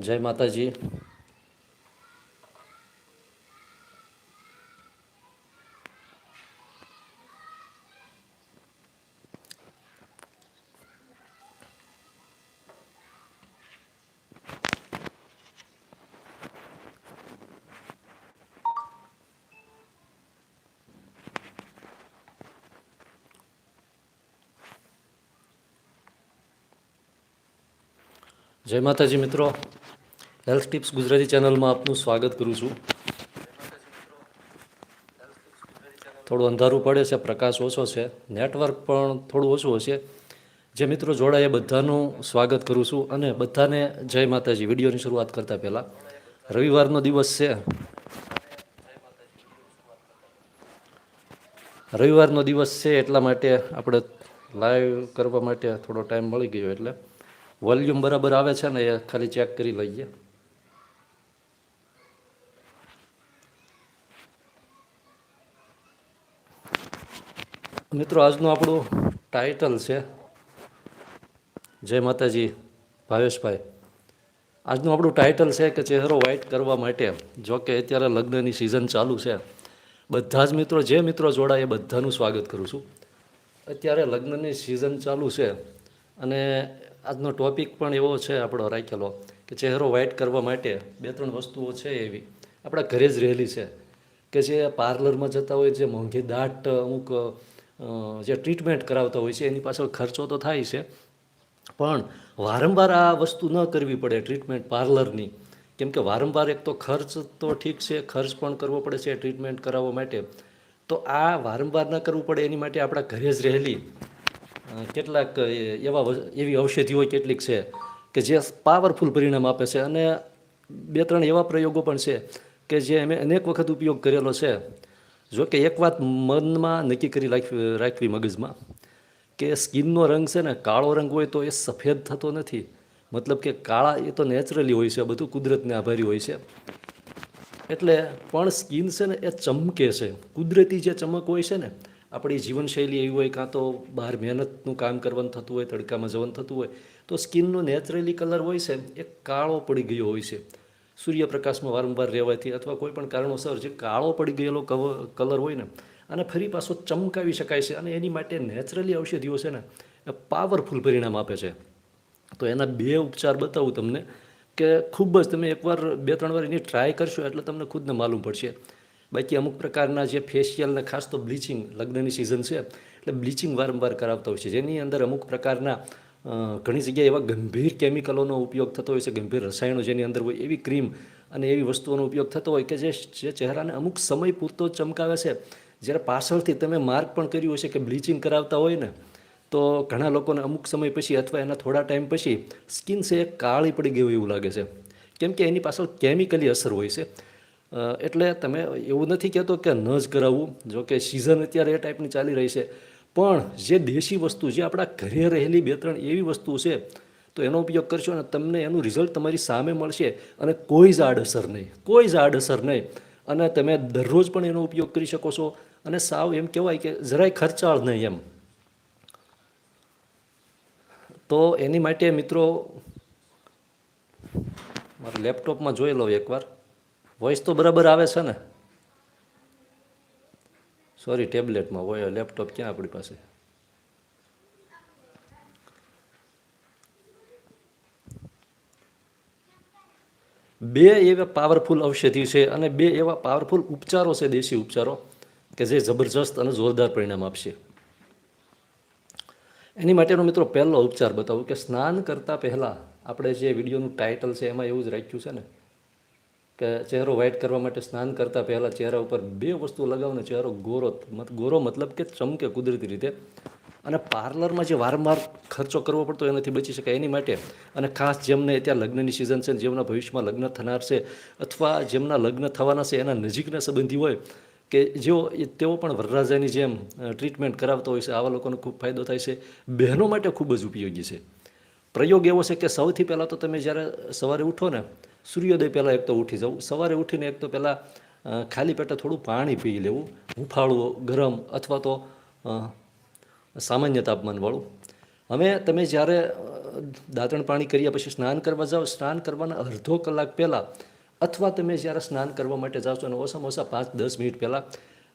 જય માતાજી. જય માતાજી મિત્રો. હેલ્થ ટિપ્સ ગુજરાતી ચેનલમાં આપનું સ્વાગત કરું છું. થોડું અંધારું પડે છે, પ્રકાશ ઓછો છે. નેટવર્ક પણ થોડું ઓછું હશે. જે મિત્રો જોડાય એ બધાનું સ્વાગત કરું છું અને બધાને જય માતાજી. વિડીયોની શરૂઆત કરતાં પહેલાં રવિવારનો દિવસ છે. રવિવારનો દિવસ છે એટલા માટે આપણે લાઈવ કરવા માટે થોડો ટાઈમ મળી ગયો એટલે. વોલ્યુમ બરાબર આવે છે ને એ ખાલી ચેક કરી લઈએ. મિત્રો, આજનું આપણું ટાઇટલ છે, જય માતાજી, ભાવેશભાઈ. આજનું આપણું ટાઇટલ છે કે ચહેરો વ્હાઇટ કરવા માટે, જો કે અત્યારે લગ્નની સિઝન ચાલુ છે. બધા જ મિત્રો, જે મિત્રો જોડાય એ બધાનું સ્વાગત કરું છું. અત્યારે લગ્નની સિઝન ચાલુ છે અને આજનો ટોપિક પણ એવો છે આપણો રાખેલો કે ચહેરો વ્હાઇટ કરવા માટે બે ત્રણ વસ્તુઓ છે એવી. આપણા ઘરે જ રહેલી છે. કે જે પાર્લરમાં જતા હોય, જે મોંઘી દાટ અમુક જે ટ્રીટમેન્ટ કરાવતા હોય છે, એની પાછળ ખર્ચો તો થાય છે. પણ વારંવાર આ વસ્તુ ન કરવી પડે ટ્રીટમેન્ટ પાર્લરની કેમ કે વારંવાર એક તો ખર્ચ તો ઠીક છે, ખર્ચ પણ કરવો પડે છે ટ્રીટમેન્ટ કરાવવા માટે. તો આ વારંવાર ન કરવું પડે એની માટે આપણા ઘરે જ રહેલી કેટલાક એવા એવી ઔષધિઓ કેટલીક છે કે જે પાવરફુલ પરિણામ આપે છે અને બે ત્રણ એવા પ્રયોગો પણ છે કે જે અમે અનેક વખત ઉપયોગ કરેલો છે. જો કે એક વાત મનમાં નક્કી કરી રાખવી મગજમાં કે સ્કિનનો રંગ છે ને કાળો રંગ હોય તો એ સફેદ થતો નથી. મતલબ કે કાળા એ તો નેચરલી હોય છે, બધું કુદરતને આભારી હોય છે. એટલે પણ સ્કિન છે ને એ ચમકે છે. કુદરતી જે ચમક હોય છે ને આપણી જીવનશૈલી એવી હોય કાં તો બહાર મહેનતનું કામ કરવાનું થતું હોય, તડકામાં જવાનું થતું હોય, તો સ્કિનનો નેચરલી કલર હોય છે, એ કાળો પડી ગયો હોય છે. સૂર્યપ્રકાશમાં વારંવાર રહેવાથી અથવા કોઈ પણ કારણોસર જે કાળો પડી ગયેલો કલર હોય ને અને ફરી પાછો ચમકાવી શકાય છે અને એની માટે નેચરલી ઔષધિઓ છે ને, એ પાવરફુલ પરિણામ આપે છે. તો એના બે ઉપચાર બતાવું તમને કે ખૂબ જ તમે એકવાર બે ત્રણ વાર એની ટ્રાય કરશો એટલે તમને ખુદને માલુમ પડશે. બાકી અમુક પ્રકારના જે ફેશિયલ ને ખાસ તો બ્લીચિંગ લગ્નની સિઝન છે, એટલે બ્લીચિંગ વારંવાર કરાવતા હોય છે. જેની અંદર અમુક પ્રકારના ઘણી જગ્યાએ એવા ગંભીર કેમિકલોનો ઉપયોગ થતો હોય છે, ગંભીર રસાયણો જેની અંદર હોય એવી ક્રીમ અને એવી વસ્તુઓનો ઉપયોગ થતો હોય કે જે ચહેરાને અમુક સમય પૂરતો ચમકાવે છે. જ્યારે પાછળથી તમે માર્ક પણ કર્યું હશે કે બ્લીચિંગ કરાવતા હોય ને, તો ઘણા લોકોને અમુક સમય પછી અથવા એના થોડા ટાઈમ પછી સ્કિન છે કાળી પડી ગઈ હોય એવું લાગે છે. કેમ કે એની પાછળ કેમિકલી અસર હોય છે. એટલે તમે એવું નથી કહેતો કે ન જ કરાવવું, જો કે સિઝન અત્યારે એ ટાઈપની ચાલી રહી છે. પણ જે દેશી વસ્તુ, જે આપણા ઘરે રહેલી બે ત્રણ એવી વસ્તુ છે, તો એનો ઉપયોગ કરશો અને તમને એનું રિઝલ્ટ તમારી સામે મળશે અને કોઈ જ આડઅસર નહીં, કોઈ જ આડઅસર નહીં. અને તમે દરરોજ પણ એનો ઉપયોગ કરી શકો છો. અને સાવ એમ કહેવાય કે જરાય ખર્ચાળ નહીં એમ. તો એની માટે મિત્રો, મારા લેપટોપમાં જોઈ લો એકવાર. વોઇસ તો બરાબર આવે છે ને? સોરી ટેબ્લેટમાં હોય લેપટોપ ક્યાં આપણી પાસે? બે એવા પાવરફુલ ઔષધિ છે અને બે એવા પાવરફુલ ઉપચારો છે દેશી ઉપચારો કે જે જબરજસ્ત અને જોરદાર પરિણામ આપશે. એની માટેનો મિત્રો પહેલો ઉપચાર બતાવું કે સ્નાન કરતાં પહેલાં આપણે જે વિડીયોનું ટાઇટલ છે એમાં એવું જ રાખ્યું છે ને? કે ચહેરો વ્હાઇટ કરવા માટે સ્નાન કરતાં પહેલાં ચહેરા ઉપર બે વસ્તુ લગાવને ચહેરો ગોરો ગોરો મતલબ કે ચમકે કુદરતી રીતે. અને પાર્લરમાં જે વારંવાર ખર્ચો કરવો પડતો એનાથી બચી શકાય. એની માટે અને ખાસ જેમને ત્યાં લગ્નની સિઝન છે જેમના ભવિષ્યમાં લગ્ન થનાર છે અથવા જેમના લગ્ન થવાના છે એના નજીકના સંબંધી હોય કે જેઓ તેઓ પણ વરરાજાની જેમ ટ્રીટમેન્ટ કરાવતા હોય છે, આવા લોકોને ખૂબ ફાયદો થાય છે. બહેનો માટે ખૂબ જ ઉપયોગી છે. પ્રયોગ એવો છે કે સૌથી પહેલાં તો તમે જ્યારે સવારે ઉઠો ને સૂર્યોદય પહેલાં એક તો ઉઠી જવું સવારે ઉઠીને એક તો પહેલાં ખાલી પેટે થોડું પાણી પી લેવું, હુંફાળું ગરમ અથવા તો સામાન્ય તાપમાનવાળું હવે તમે જ્યારે દાંતણ પાણી કર્યા પછી સ્નાન કરવા જાઓ, સ્નાન કરવાના અડધો કલાક પહેલાં અથવા તમે જ્યારે સ્નાન કરવા માટે જાઓ છો, અને ઓછામાં ઓછા પાંચ દસ મિનિટ પહેલાં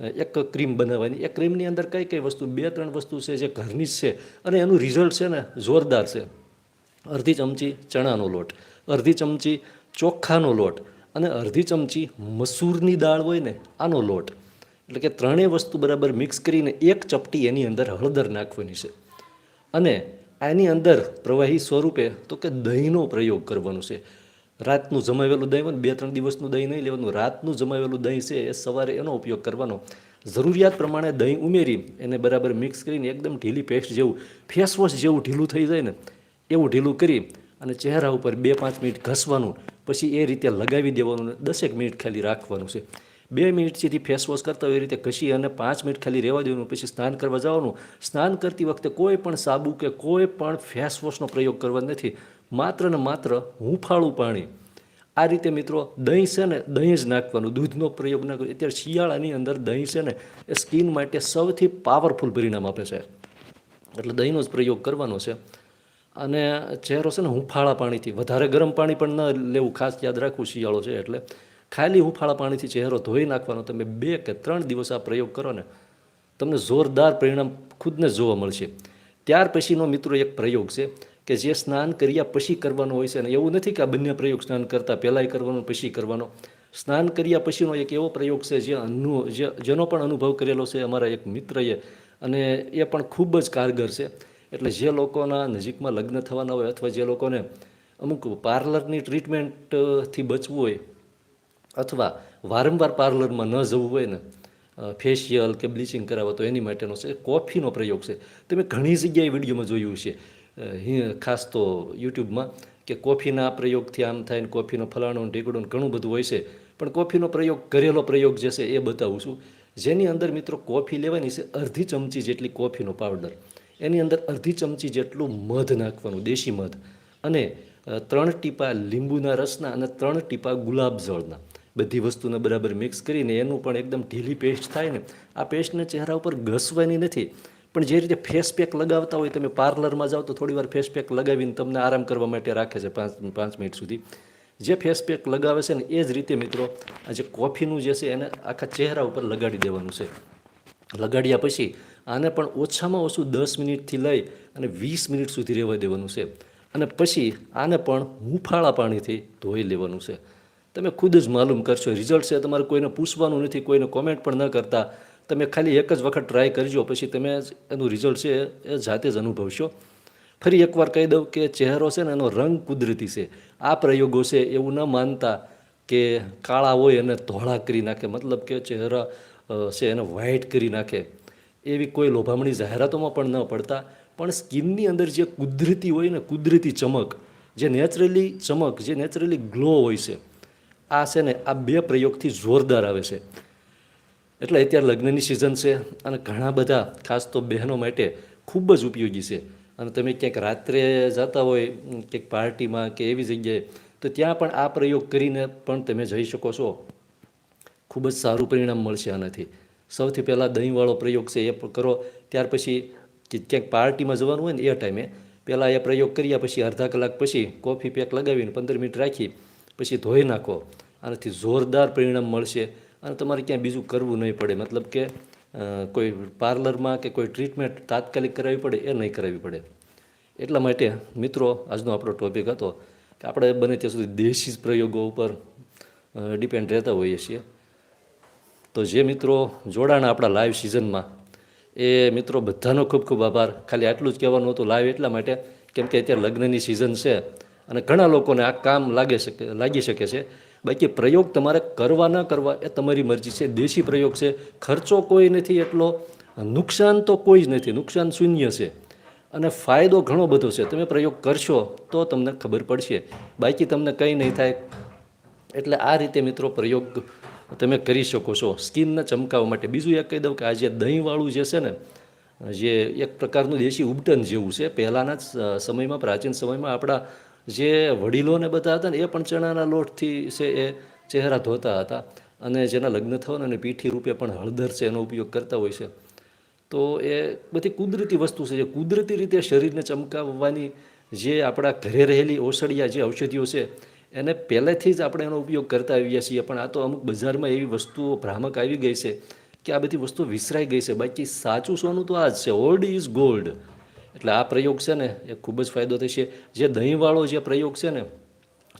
એક ક્રીમ બનાવવાની. એ ક્રીમની અંદર કઈ કઈ વસ્તુ, બે ત્રણ વસ્તુ છે જે ઘરની જ છે, અને એનું રિઝલ્ટ છે ને જોરદાર છે. અડધી ચમચી ચણાનો લોટ, અડધી ચમચી ચોખાનો લોટ અને અડધી ચમચી મસૂરની દાળ હોય ને, આનો લોટ. એટલે કે ત્રણેય વસ્તુ બરાબર મિક્સ કરીને એક ચપટી એની અંદર હળદર નાખવાની છે. અને આની અંદર પ્રવાહી સ્વરૂપે તો કે દહીંનો પ્રયોગ કરવાનો છે. રાતનું જમાવેલું દહીં હોય બે ત્રણ દિવસનું દહીં નહીં લેવાનું, રાતનું જમાવેલું દહીં છે એ સવારે એનો ઉપયોગ કરવાનો. જરૂરિયાત પ્રમાણે દહીં ઉમેરી એને બરાબર મિક્સ કરીને એકદમ ઢીલી પેસ્ટ જેવું, ફેસવોશ જેવું ઢીલું થઈ જાય ને, એવું ઢીલું કરી અને ચહેરા ઉપર બે પાંચ મિનિટ ઘસવાનું. પછી એ રીતે લગાવી દેવાનું દસેક મિનિટ ખાલી રાખવાનું છે. બે મિનિટ સુધી ફેસ વોશ કરતા હોય એ રીતે ઘસી અને પાંચ મિનિટ ખાલી રહેવા દેવાનું, પછી સ્નાન કરવા જવાનું. સ્નાન કરતી વખતે કોઈ પણ સાબુ કે કોઈ પણ ફેસ વોશનો પ્રયોગ કરવા નથી. માત્ર ને માત્ર હૂંફાળું પાણી. આ રીતે મિત્રો દહીં છે ને દહીં જ નાખવાનું. દૂધનો પ્રયોગ ના કરવો અત્યારે શિયાળાની અંદર દહીં છે ને એ સ્કિન માટે સૌથી પાવરફુલ પરિણામ આપે છે. એટલે દહીંનો જ પ્રયોગ કરવાનો છે. અને ચહેરો છે ને હુંફાળા પાણીથી, વધારે ગરમ પાણી પણ ન લેવું, ખાસ યાદ રાખવું, શિયાળો છે એટલે. ખાલી હુંફાળા પાણીથી ચહેરો ધોઈ નાખવાનો તમે બે કે ત્રણ દિવસ આ પ્રયોગ કરો ને, તમને જોરદાર પરિણામ ખુદને જોવા મળશે. ત્યાર પછીનો મિત્રો એક પ્રયોગ છે કે જે સ્નાન કર્યા પછી કરવાનો હોય છે અને એવું નથી કે આ બંને પ્રયોગ સ્નાન કરતાં પહેલાંય કરવાનો, પછી કરવાનો. સ્નાન કર્યા પછીનો એક એવો પ્રયોગ છે જે અનુ જેનો પણ અનુભવ કરેલો છે અમારા એક મિત્રએ. અને એ પણ ખૂબ જ કારગર છે. એટલે જે લોકોના નજીકમાં લગ્ન થવાના હોય અથવા જે લોકોને અમુક પાર્લરની ટ્રીટમેન્ટથી બચવું હોય અથવા વારંવાર પાર્લરમાં ન જવું હોય ને ફેશિયલ કે બ્લીચિંગ કરાવો તો એની માટેનો છે કોફીનો પ્રયોગ છે. તમે ઘણી જગ્યાએ વિડીયોમાં જોયું છે ખાસ તો યુટ્યુબમાં, કે કોફીના પ્રયોગથી આમ થાય ને કોફીનો ફલાણો ઢીકડો ઘણું બધું હોય છે. પણ કોફીનો પ્રયોગ કરેલો પ્રયોગ જે છે એ બતાવું છું. જેની અંદર મિત્રો કોફી લેવાની છે અડધી ચમચી જેટલી કોફીનો પાવડર. એની અંદર અડધી ચમચી જેટલું મધ નાખવાનું, દેશી મધ. અને ત્રણ ટીપા લીંબુના રસના અને ત્રણ ટીપા ગુલાબ જળના. બધી વસ્તુને બરાબર મિક્સ કરીને એનું પણ એકદમ ઢીલી પેસ્ટ થાય ને, આ પેસ્ટને ચહેરા ઉપર ઘસવાની નથી. પણ જે રીતે ફેસ પેક લગાવતા હોય, તમે પાર્લરમાં જાઓ તો થોડી વાર ફેસ પેક લગાવીને તમને આરામ કરવા માટે રાખે છે પાંચ પાંચ મિનિટ સુધી. જે ફેસ પેક લગાવે છે ને, એ જ રીતે મિત્રો, આ જે કોફીનું જે છે એને આખા ચહેરા ઉપર લગાડી દેવાનું છે. લગાડ્યા પછી આને પણ ઓછામાં ઓછું દસ મિનિટથી લઈ અને વીસ મિનિટ સુધી રહેવા દેવાનું છે. અને પછી આને પણ હુંફાળા પાણીથી ધોઈ લેવાનું છે. તમે ખુદ જ માલુમ કરશો રિઝલ્ટ છે તમારે કોઈને પૂછવાનું નથી, કોઈને કોમેન્ટ પણ ન કરતા. તમે ખાલી એક જ વખત ટ્રાય કરજો, પછી તમે એનું રિઝલ્ટ છે એ જાતે જ અનુભવશો. ફરી એકવાર કહી દઉં કે ચહેરો છે ને એનો રંગ કુદરતી છે. આ પ્રયોગો છે એવું ન માનતા કે કાળા હોય એને ધોળા કરી નાખે, મતલબ કે ચહેરા છે એને વ્હાઇટ કરી નાખે. એવી કોઈ લોભામણી જાહેરાતોમાં પણ ન પડતા, પણ સ્કિનની અંદર જે કુદરતી હોય ને કુદરતી ચમક, જે નેચરલી ચમક, જે નેચરલી ગ્લો હોય છે, આ છે ને આ બે પ્રયોગથી જોરદાર આવે છે. એટલે અત્યારે લગ્નની સિઝન છે અને ઘણા બધા, ખાસ તો બહેનો માટે ખૂબ જ ઉપયોગી છે. અને તમે ક્યાંક રાત્રે જતા હોય, ક્યાંક પાર્ટીમાં કે એવી જગ્યાએ, તો ત્યાં પણ આ પ્રયોગ કરીને પણ તમે જઈ શકો છો. ખૂબ જ સારું પરિણામ મળશે આનાથી. સૌથી પહેલાં દહીંવાળો પ્રયોગ છે એ કરો. ત્યાર પછી ક્યાંક પાર્ટીમાં જવાનું હોય ને એ ટાઈમે પહેલાં એ પ્રયોગ કર્યા પછી અડધા કલાક પછી કોફી પેક લગાવીને પંદર મિનિટ રાખી પછી ધોઈ નાખો. આનાથી જોરદાર પરિણામ મળશે અને તમારે ક્યાંય બીજું કરવું નહીં પડે. મતલબ કે કોઈ પાર્લરમાં કે કોઈ ટ્રીટમેન્ટ તાત્કાલિક કરાવવી પડે એ નહીં કરાવવી પડે. એટલા માટે મિત્રો, આજનો આપણો ટોપિક હતો કે આપણે બને ત્યાં સુધી દેશી પ્રયોગો ઉપર ડિપેન્ડ રહેતા હોઈએ છીએ. તો જે મિત્રો જોડાણા આપણા લાઈવ સિઝનમાં એ મિત્રો બધાનો ખૂબ ખૂબ આભાર. ખાલી આટલું જ કહેવાનું હતું લાઈવ એટલા માટે કેમ કે અત્યારે લગ્નની સિઝન છે અને ઘણા લોકોને આ કામ લાગે શકે લાગી શકે છે. બાકી પ્રયોગ તમારે કરવા ન કરવા એ તમારી મરજી છે. દેશી પ્રયોગ છે. ખર્ચો કોઈ નથી એટલો, નુકસાન તો કોઈ જ નથી. નુકસાન શૂન્ય છે. અને ફાયદો ઘણો બધો છે. તમે પ્રયોગ કરશો તો તમને ખબર પડશે. બાકી તમને કંઈ નહીં થાય. એટલે આ રીતે મિત્રો પ્રયોગ તમે કરી શકો છો. સ્કિનના ચમકાવવા માટે બીજું એક કહી દઉં કે આ જે દહીંવાળું જે છે ને, જે એક પ્રકારનું દેશી ઉપટન જેવું છે. પહેલાંના જ સમયમાં, પ્રાચીન સમયમાં આપણા જે વડીલોને બધા હતા ને, એ પણ ચણાના લોટથી છે એ ચહેરા ધોતા હતા. અને જેના લગ્ન થવાના અને પીઠી રૂપે પણ હળદર છે એનો ઉપયોગ કરતા હોય છે. તો એ બધી કુદરતી વસ્તુ છે. જે કુદરતી રીતે શરીરને ચમકાવવાની જે આપણા ઘરે રહેલી ઓસડિયા જે ઔષધિઓ છે એને પહેલેથી જ આપણે એનો ઉપયોગ કરતા આવીએ છીએ. પણ આ તો અમુક બજારમાં એવી વસ્તુઓ ભ્રામક આવી ગઈ છે કે આ બધી વસ્તુઓ વિસરાઈ ગઈ છે. બાકી સાચું સોનું તો આ જ છે. ઓલ્ડ ઇઝ ગોલ્ડ એટલે આ પ્રયોગ છે ને એ ખૂબ જ ફાયદો થશે. જે દહીંવાળો જે પ્રયોગ છે ને,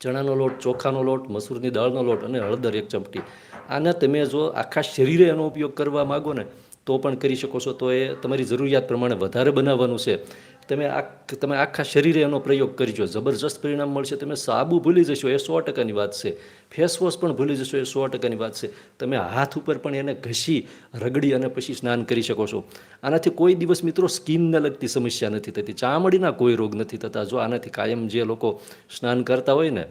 ચણાનો લોટ, ચોખાનો લોટ, મસૂરની દાળનો લોટ અને હળદર એક ચમટી આને તમે જો આખા શરીરે એનો ઉપયોગ કરવા માગો ને, તો પણ કરી શકો છો. તો એ તમારી જરૂરિયાત પ્રમાણે વધારે બનાવવાનું છે. તમે આ તમે આખા શરીરે એનો પ્રયોગ કરજો. જબરજસ્ત પરિણામ મળશે, તમે સાબુ ભૂલી જશો, એ સો ટકાની વાત છે. ફેસવોશ પણ ભૂલી જશો, એ સો ટકાની વાત છે. તમે હાથ ઉપર પણ એને ઘસી, રગડી અને પછી સ્નાન કરી શકો છો. આનાથી કોઈ દિવસ મિત્રો સ્કિનને લગતી સમસ્યા નથી થતી. ચામડીના કોઈ રોગ નથી થતા. જો આનાથી કાયમ જે લોકો સ્નાન કરતા હોય ને,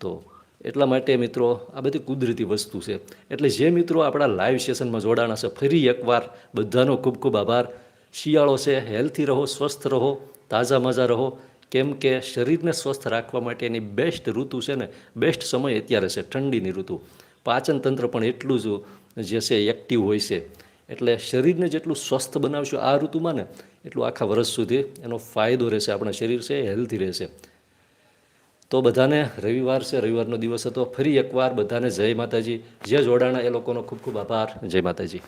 તો એટલા માટે મિત્રો આ બધી કુદરતી વસ્તુ છે. એટલે જે મિત્રો આપણા લાઈવ સેશનમાં જોડાણા છે, ફરી એકવાર બધાનો ખૂબ ખૂબ આભાર. શિયાળો છે હેલ્થી રહો, સ્વસ્થ રહો, તાજા મજા રહો. કેમ કે શરીરને સ્વસ્થ રાખવા માટેની બેસ્ટ ઋતુ છે ને બેસ્ટ સમય અત્યારે છે, ઠંડીની ઋતુ. પાચન તંત્ર પણ એટલું જ, જે છે એક્ટિવ હોય છે. એટલે શરીરને જેટલું સ્વસ્થ બનાવશું આ ઋતુમાં ને, એટલું આખા વર્ષ સુધી એનો ફાયદો રહેશે, આપણા શરીર છે હેલ્ધી રહેશે. તો બધાને રવિવાર છે, રવિવારનો દિવસ હતો. ફરી એકવાર બધાને જય માતાજી. જે જોડાણા, એ લોકોનો ખૂબ ખૂબ આભાર. જય માતાજી.